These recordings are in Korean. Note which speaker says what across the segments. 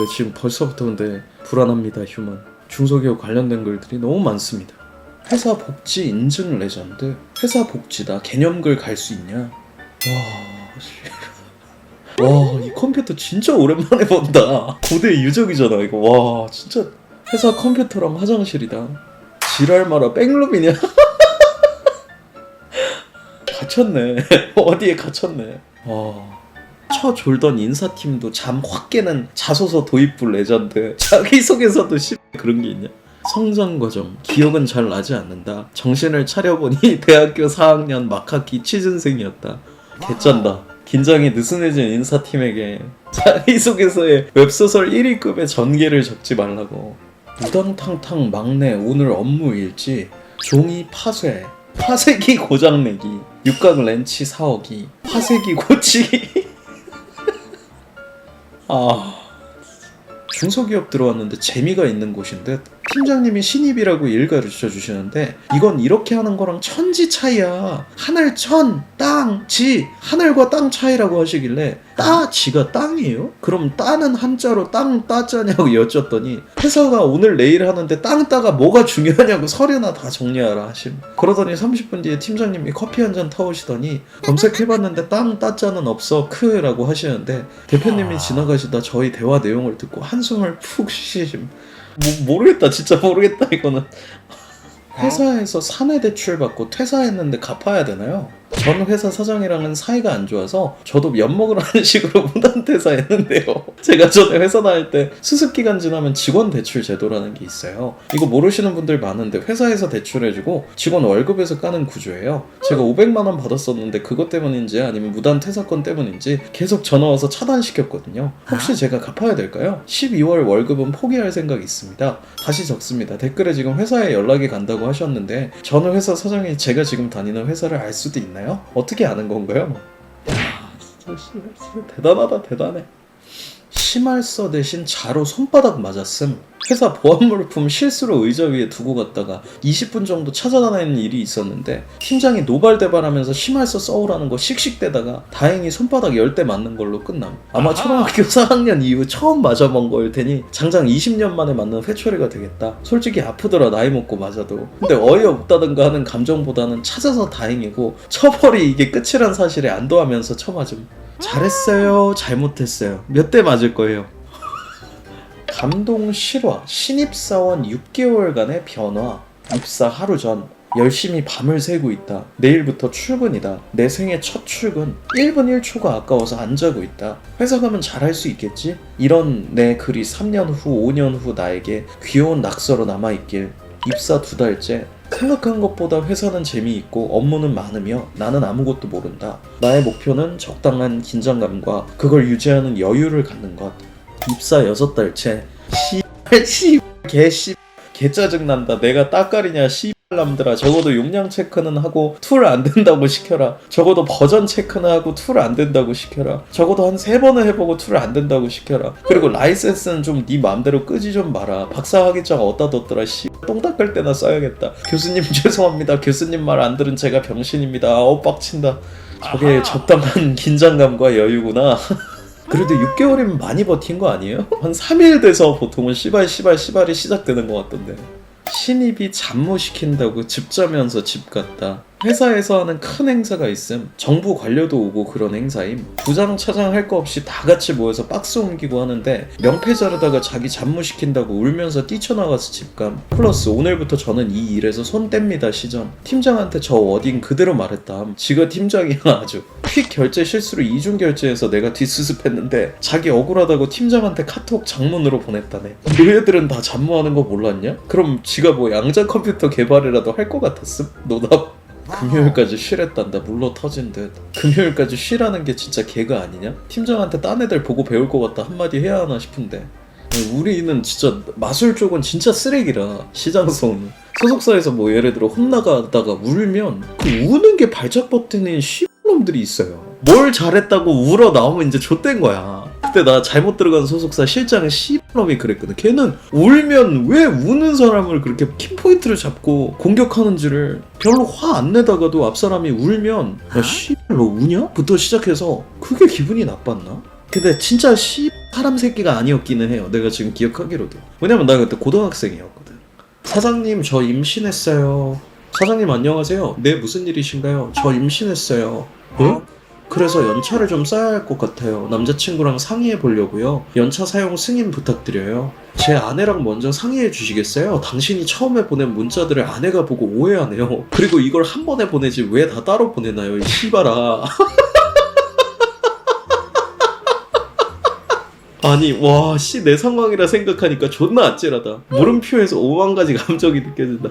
Speaker 1: 이거 지금 벌써부터 근데 불안합니다 휴먼 중소기업 관련된 글들이 너무 많습니다 회사 복지 인증 레전드 회사 복지다 개념글 갈 수 있냐 와 와, 이 컴퓨터 진짜 오랜만에 본다. 고대 유적이잖아, 이거. 와, 진짜 회사 컴퓨터랑 화장실이다. 지랄 마라, 백룸이냐? 갇혔네. 어디에 갇혔네. 와. 처 졸던 인사팀도 잠 확 깨는 자소서 도입부 레전드. 자기소개서도 씨 그런 게 있냐? 성장 과정 기억은 잘 나지 않는다. 정신을 차려보니 대학교 4학년 막학기 취준생이었다. 개쩐다. 긴장이 느슨해진 인사팀에게 자기소개서에 웹소설 1위급의 전개를 적지 말라고. 우당탕탕 막내 오늘 업무 일지 종이 파쇄 파쇄기 고장내기 육각 렌치 사오기 파쇄기 고치기 아 중소기업 들어왔는데 재미가 있는 곳인데 팀장님이 신입이라고 일 가르쳐 주시는데 이건 이렇게 하는 거랑 천지 차이야. 하늘 천, 땅, 지. 하늘과 땅 차이라고 하시길래 따, 지가 땅이에요? 그럼 따는 한자로 땅, 따자냐고 여쭸더니 회사가 오늘 내일 하는데 땅, 따가 뭐가 중요하냐고 서류나 다 정리하라 하심. 그러더니 30분 뒤에 팀장님이 커피 한 잔 타오시더니 검색해봤는데 땅, 따자는 없어 크라고 하시는데 대표님이 지나가시다 저희 대화 내용을 듣고 한숨을 푹 쉬시심 뭐, 모르겠다. 진짜 모르겠다 이거는. 회사에서 사내 대출 받고 퇴사했는데 갚아야 되나요? 전 회사 사장이랑은 사이가 안 좋아서 저도 엿먹으라는 식으로 무단 퇴사 했는데요. 제가 전에 회사 다닐 때 수습 기간 지나면 직원 대출 제도라는 게 있어요. 이거 모르시는 분들 많은데 회사에서 대출해주고 직원 월급에서 까는 구조예요. 제가 500만 원 받았었는데 그것 때문인지 아니면 무단 퇴사건 때문인지 계속 전화 와서 차단시켰거든요. 혹시 제가 갚아야 될까요? 12월 월급은 포기할 생각이 있습니다. 다시 적습니다. 댓글에 지금 회사에 연락이 간다고 하셨는데 저는 회사 사장이 제가 지금 다니는 회사를 알 수도 있나요? 어떻게 아는 건가요? 야, 진짜, 대단하다 대단해. 심할서 대신 자로 손바닥 맞았음. 회사 보안물품 실수로 의자 위에 두고 갔다가 20분 정도 찾아다니는 일이 있었는데 팀장이 노발대발하면서 심할서 써오라는 거 씩씩대다가 다행히 손바닥 10대 맞는 걸로 끝남. 아마 초등학교 4학년 이후 처음 맞아본 거일 테니 장장 20년 만에 맞는 회초리가 되겠다. 솔직히 아프더라 나이 먹고 맞아도. 근데 어이없다든가 하는 감정보다는 찾아서 다행이고 처벌이 이게 끝이란 사실에 안도하면서 쳐맞음. 잘했어요, 잘못했어요. 몇 대 맞을 거예요? 감동 실화 신입사원 6개월간의 변화 입사 하루 전 열심히 밤을 새고 있다 내일부터 출근이다 내 생애 첫 출근 1분 1초가 아까워서 안 자고 있다 회사 가면 잘할 수 있겠지? 이런 내 글이 3년 후 5년 후 나에게 귀여운 낙서로 남아있길 입사 두 달째 생각한 것보다 회사는 재미있고 업무는 많으며 나는 아무것도 모른다. 나의 목표는 적당한 긴장감과 그걸 유지하는 여유를 갖는 것. 입사 여섯 달째 씨발 씨개 씨 개 짜증 난다. 내가 따까리냐 씨. 남들아 적어도 용량 체크는 하고 툴 안 된다고 시켜라. 적어도 버전 체크는 하고 툴 안 된다고 시켜라. 적어도 한 세 번은 해보고 툴 안 된다고 시켜라. 그리고 라이센스는 좀 네 맘대로 끄지 좀 마라. 박사 학위자가 어디다 뒀더라 씨똥 닦을 때나 써야겠다. 교수님 죄송합니다. 교수님 말 안 들은 제가 병신입니다. 어 빡친다. 저게 적당한 긴장감과 여유구나. 그래도 6개월이면 많이 버틴 거 아니에요? 한 3일 돼서 보통은 씨발 씨발 씨발이 시작되는 것 같던데 신입이 잠무시킨다고 집 자면서 집 갔다. 회사에서 하는 큰 행사가 있음. 정부 관료도 오고 그런 행사임. 부장 차장 할 거 없이 다 같이 모여서 박스 옮기고 하는데 명패 자르다가 자기 잠무시킨다고 울면서 뛰쳐나가서 집감. 플러스 오늘부터 저는 이 일에서 손 뗍니다 시전. 팀장한테 저 워딩 그대로 말했다. 지가 팀장이야 아주. 퀵 결제 실수로 이중 결제해서 내가 뒷수습했는데 자기 억울하다고 팀장한테 카톡 장문으로 보냈다네. 너희들은 다 잠무하는 거 몰랐냐? 그럼 지가 뭐 양자 컴퓨터 개발이라도 할 것 같았음? 노답. 금요일까지 쉬랬단다. 물러 터진 듯. 금요일까지 쉬라는 게 진짜 개가 아니냐? 팀장한테 딴 애들 보고 배울 것 같다 한마디 해야 하나 싶은데. 우리는 진짜 마술 쪽은 진짜 쓰레기라 시장성 소속사에서 뭐 예를 들어 혼나가다가 울면 그 우는 게 발작 버튼인 씨놈들이 있어요. 뭘 잘했다고 울어 나오면 이제 좆된 거야 그때 나 잘못 들어간 소속사 실장 씨놈이 그랬거든 걔는 울면 왜 우는 사람을 그렇게 킴포인트를 잡고 공격하는지를 별로 화 안 내다가도 앞 사람이 울면 야 씨발 너 우냐? 부터 시작해서 그게 기분이 나빴나? 근데 진짜 씨 사람 새끼가 아니었기는 해요. 내가 지금 기억하기로도. 왜냐면 나 그때 고등학생이었거든. 사장님 저 임신했어요. 사장님 안녕하세요. 네 무슨 일이신가요? 저 임신했어요. 어? 그래서 연차를 좀 써야 할 것 같아요. 남자친구랑 상의해 보려고요. 연차 사용 승인 부탁드려요. 제 아내랑 먼저 상의해 주시겠어요? 당신이 처음에 보낸 문자들을 아내가 보고 오해하네요. 그리고 이걸 한 번에 보내지 왜 다 따로 보내나요? 이 씨발아. 아니 와 씨 내 상황이라 생각하니까 존나 아찔하다 물음표에서 오만 가지 감정이 느껴진다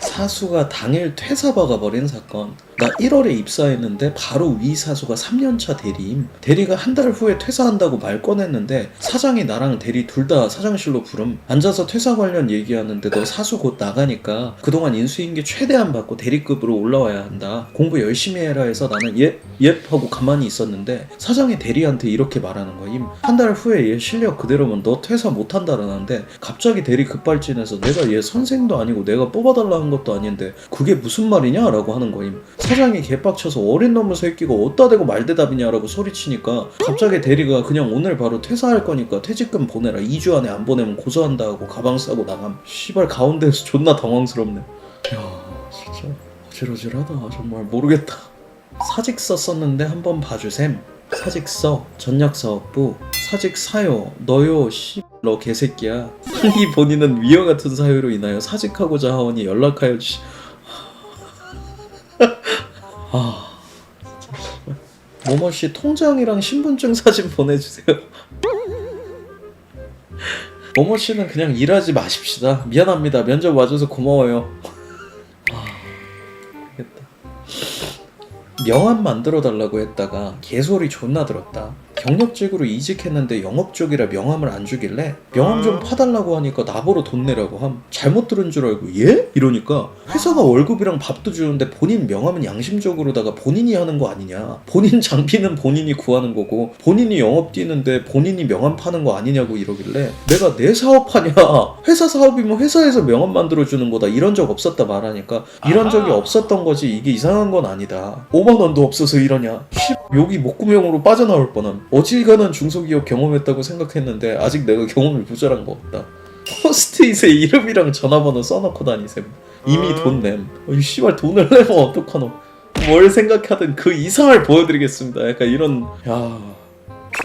Speaker 1: 사수가 당일 퇴사 박아버린 사건 나 1월에 입사했는데 바로 위 사수가 3년차 대리임 대리가 한 달 후에 퇴사한다고 말 꺼냈는데 사장이 나랑 대리 둘 다 사장실로 부름 앉아서 퇴사 관련 얘기하는데 너 사수 곧 나가니까 그동안 인수인계 최대한 받고 대리급으로 올라와야 한다 공부 열심히 해라 해서 나는 예? 예? 하고 가만히 있었는데 사장이 대리한테 이렇게 말하는 거임 한 달 후에 얘 실력 그대로면 너 퇴사 못 한다라는데 갑자기 대리 급발진해서 내가 얘 선생도 아니고 내가 뽑아달라는 것도 아닌데 그게 무슨 말이냐? 라고 하는 거임 사장이 개빡쳐서 어린 놈의 새끼가 어디다 대고 말대답이냐라고 소리치니까 갑자기 대리가 그냥 오늘 바로 퇴사할 거니까 퇴직금 보내라. 2주 안에 안 보내면 고소한다 하고 가방 싸고 나감. 씨발 가운데에서 존나 당황스럽네. 야 진짜 어질어질하다. 정말 모르겠다. 사직서 썼는데 한번 봐주셈. 사직서 전략사업부. 사직 사요. 너요 씨너 개새끼야. 이 본인은 위와 같은 사유로 인하여 사직하고자 하오니 연락하여 주시 아. 씨발. 모모 씨 통장이랑 신분증 사진 보내주세요. 모모 씨는 그냥 일하지 마십시다. 미안합니다. 면접 와줘서 고마워요. 아 모르겠다. 명함 만들어 달라고 했다가 개소리 존나 들었다. 경력직으로 이직했는데 영업 쪽이라 명함을 안 주길래 명함 좀 파달라고 하니까 나보러 돈 내라고 함. 잘못 들은 줄 알고 예? 이러니까 회사가 월급이랑 밥도 주는데 본인 명함은 양심적으로다가 본인이 하는 거 아니냐. 본인 장비는 본인이 구하는 거고 본인이 영업 뛰는데 본인이 명함 파는 거 아니냐고 이러길래 내가 내 사업하냐. 회사 사업이면 회사에서 명함 만들어 주는 거다. 이런 적 없었다 말하니까 이런 적이 없었던 거지 이게 이상한 건 아니다. 5만 원도 없어서 이러냐. 씨, 여기 목구멍으로 빠져나올 뻔함. 어지간한 중소기업 경험했다고 생각했는데 아직 내가 경험이 부자란 거 없다. 포스트잇에 이름이랑 전화번호 써놓고 다니셈. 이미 돈 냄. 어, 이 씨발 돈을 내면 어떡하노. 뭘 생각하든 그 이상을 보여드리겠습니다. 약간 이런 야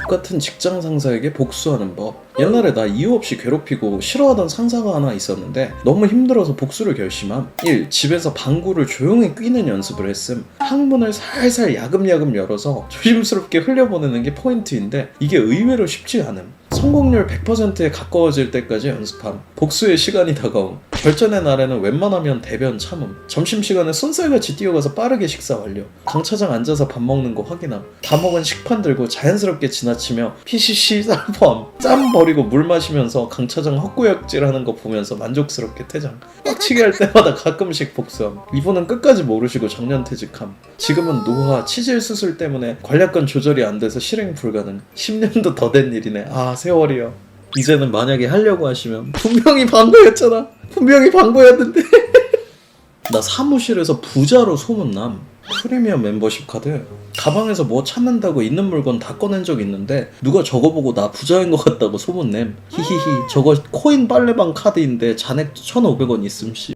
Speaker 1: 같은 직장 상사에게 복수하는 법. 옛날에 나 이유 없이 괴롭히고 싫어하던 상사가 하나 있었는데 너무 힘들어서 복수를 결심함. 1. 집에서 방구를 조용히 뀌는 연습을 했음. 항문을 살살 야금야금 열어서 조심스럽게 흘려보내는 게 포인트인데 이게 의외로 쉽지 않음. 성공률 100%에 가까워질 때까지 연습함. 복수의 시간이 다가옴. 결전의 날에는 웬만하면 대변 참음. 점심시간에 쏜살같이 뛰어가서 빠르게 식사 완료. 강차장 앉아서 밥 먹는 거 확인함. 다 먹은 식판 들고 자연스럽게 지나치며 PCC 짬포함. 짬 버리고 물 마시면서 강차장 헛구역질 하는 거 보면서 만족스럽게 퇴장. 빡치게 할 때마다 가끔씩 복수함. 이분은 끝까지 모르시고 정년 퇴직함. 지금은 노화, 치질 수술 때문에 관략근 조절이 안 돼서 실행 불가능. 10년도 더 된 일이네. 아 세 월이요. 이제는 만약에 하려고 하시면 분명히 방구였잖아. 분명히 방구였는데. 나 사무실에서 부자로 소문남. 프리미엄 멤버십 카드. 가방에서 뭐 찾는다고 있는 물건 다 꺼낸 적 있는데 누가 저거 보고 나 부자인 것 같다고 소문냄. 히히히 저거 코인 빨래방 카드인데 잔액 1,500원 있음 씨.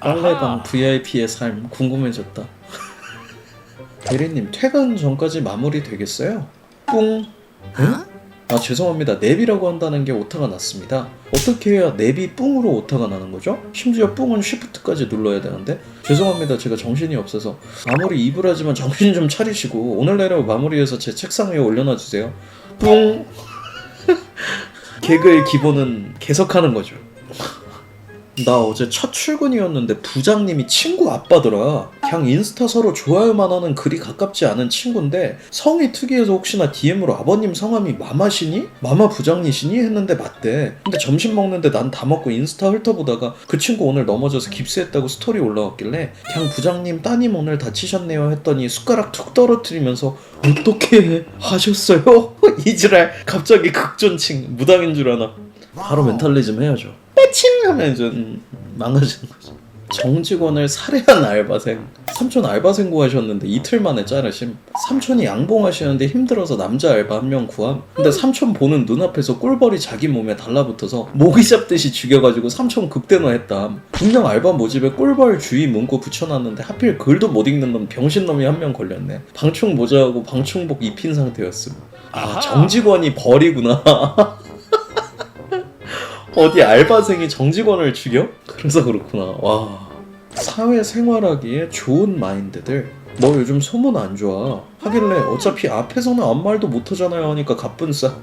Speaker 1: 빨래방 VIP의 삶 궁금해졌다. 대리님 퇴근 전까지 마무리 되겠어요? 뿡. 응? 아 죄송합니다. 랩이라고 한다는 게 오타가 났습니다. 어떻게 해야 랩이 뿡으로 오타가 나는 거죠? 심지어 뿡은 쉬프트까지 눌러야 되는데 죄송합니다. 제가 정신이 없어서 아무리 입을 하지만 정신 좀 차리시고 오늘 내로 마무리해서 제 책상 위에 올려놔 주세요. 뿡. 개그의 기본은 계속하는 거죠. 나 어제 첫 출근이었는데 부장님이 친구 아빠더라. 그냥 인스타 서로 좋아요만 하는 그리 가깝지 않은 친구인데 성이 특이해서 혹시나 DM으로 아버님 성함이 마마시니? 마마 부장님이시니? 했는데 맞대. 근데 점심 먹는데 난 다 먹고 인스타 훑어보다가 그 친구 오늘 넘어져서 깁스했다고 스토리 올라왔길래 그냥 부장님 따님 오늘 다치셨네요 했더니 숟가락 툭 떨어뜨리면서 어떻게 하셨어요? 이지랄 갑자기 극존칭 무당인 줄 아나. 바로 멘탈리즘 해야죠. 빼칭 하면 좀 망가지는 거죠. 정직원을 살해한 알바생 삼촌 알바생 구하셨는데 이틀 만에 자르심 삼촌이 양봉하시는데 힘들어서 남자 알바 한 명 구함. 근데 삼촌 보는 눈앞에서 꿀벌이 자기 몸에 달라붙어서 모기 잡듯이 죽여가지고 삼촌 극대노했다 분명 알바 모집에 꿀벌 주의 문구 붙여놨는데 하필 글도 못 읽는 놈 병신놈이 한 명 걸렸네. 방충 모자하고 방충복 입힌 상태였음. 아. 정직원이 벌이구나 어디 알바생이 정직원을 죽여? 그래서 그렇구나. 와. 사회 생활하기에 좋은 마인드들. 너 요즘 소문 안 좋아. 하길래 어차피 앞에서는 아무 말도 못 하잖아요 하니까 가뿐싸.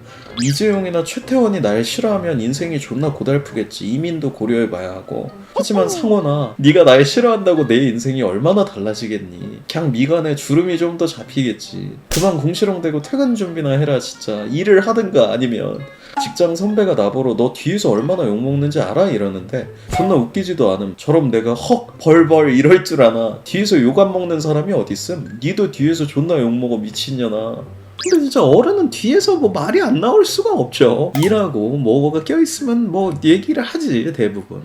Speaker 1: 이재용이나 최태원이 날 싫어하면 인생이 존나 고달프겠지. 이민도 고려해봐야 하고. 하지만 상원아, 네가 날 싫어한다고 내 인생이 얼마나 달라지겠니? 그냥 미간에 주름이 좀 더 잡히겠지. 그만 궁시렁대고 퇴근 준비나 해라 진짜. 일을 하든가 아니면 직장 선배가 나보러 너 뒤에서 얼마나 욕먹는지 알아? 이러는데 존나 웃기지도 않음. 저럼 내가 헉 벌벌 이럴 줄 아나? 뒤에서 욕 안 먹는 사람이 어딨음? 니도 뒤에서 존나 욕먹어 미친년아. 근데 진짜 어른은 뒤에서 뭐 말이 안 나올 수가 없죠. 일하고 뭐가 껴있으면 뭐 얘기를 하지 대부분.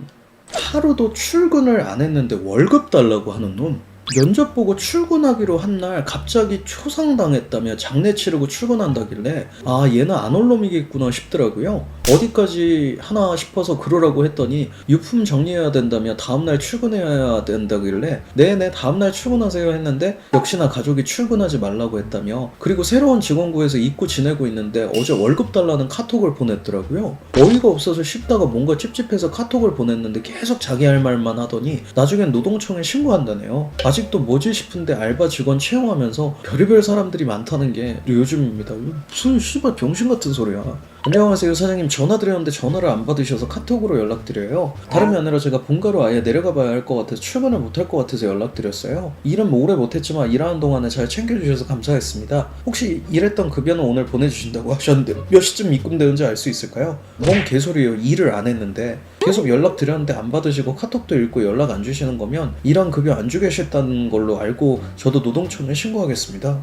Speaker 1: 하루도 출근을 안 했는데 월급 달라고 하는 놈 면접 보고 출근하기로 한 날 갑자기 초상당했다며 장례 치르고 출근한다길래 아 얘는 안 올 놈이겠구나 싶더라고요 어디까지 하나 싶어서 그러라고 했더니 유품 정리해야 된다며 다음날 출근해야 된다길래 네네 다음날 출근하세요 했는데 역시나 가족이 출근하지 말라고 했다며 그리고 새로운 직원 구해서 잊고 지내고 있는데 어제 월급 달라는 카톡을 보냈더라고요. 어이가 없어서 쉽다가 뭔가 찝찝해서 카톡을 보냈는데 계속 자기 할 말만 하더니 나중엔 노동청에 신고한다네요. 아직도 뭐지 싶은데 알바 직원 채용하면서 별의별 사람들이 많다는 게 요즘입니다. 무슨 씨발 병신 같은 소리야. 안녕하세요 사장님 전화 드렸는데 전화를 안 받으셔서 카톡으로 연락드려요. 다름이 아니라 제가 본가로 아예 내려가 봐야 할 것 같아서 출근을 못 할 것 같아서 연락드렸어요. 일은 뭐 오래 못했지만 일하는 동안에 잘 챙겨주셔서 감사했습니다. 혹시 일했던 급여는 오늘 보내주신다고 하셨는데 몇 시쯤 입금되는지 알 수 있을까요? 뭔 개소리예요. 일을 안 했는데. 계속 연락 드렸는데 안 받으시고 카톡도 읽고 연락 안 주시는 거면 일한 급여 안 주겠다는 걸로 알고 저도 노동청에 신고하겠습니다.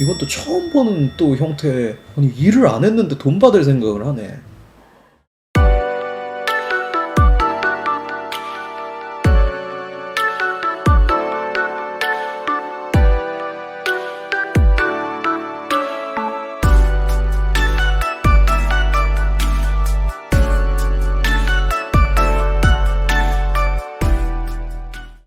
Speaker 1: 이것도 처음 보는 또 형태. 아니 일을 안 했는데 돈 받을 생각을 하네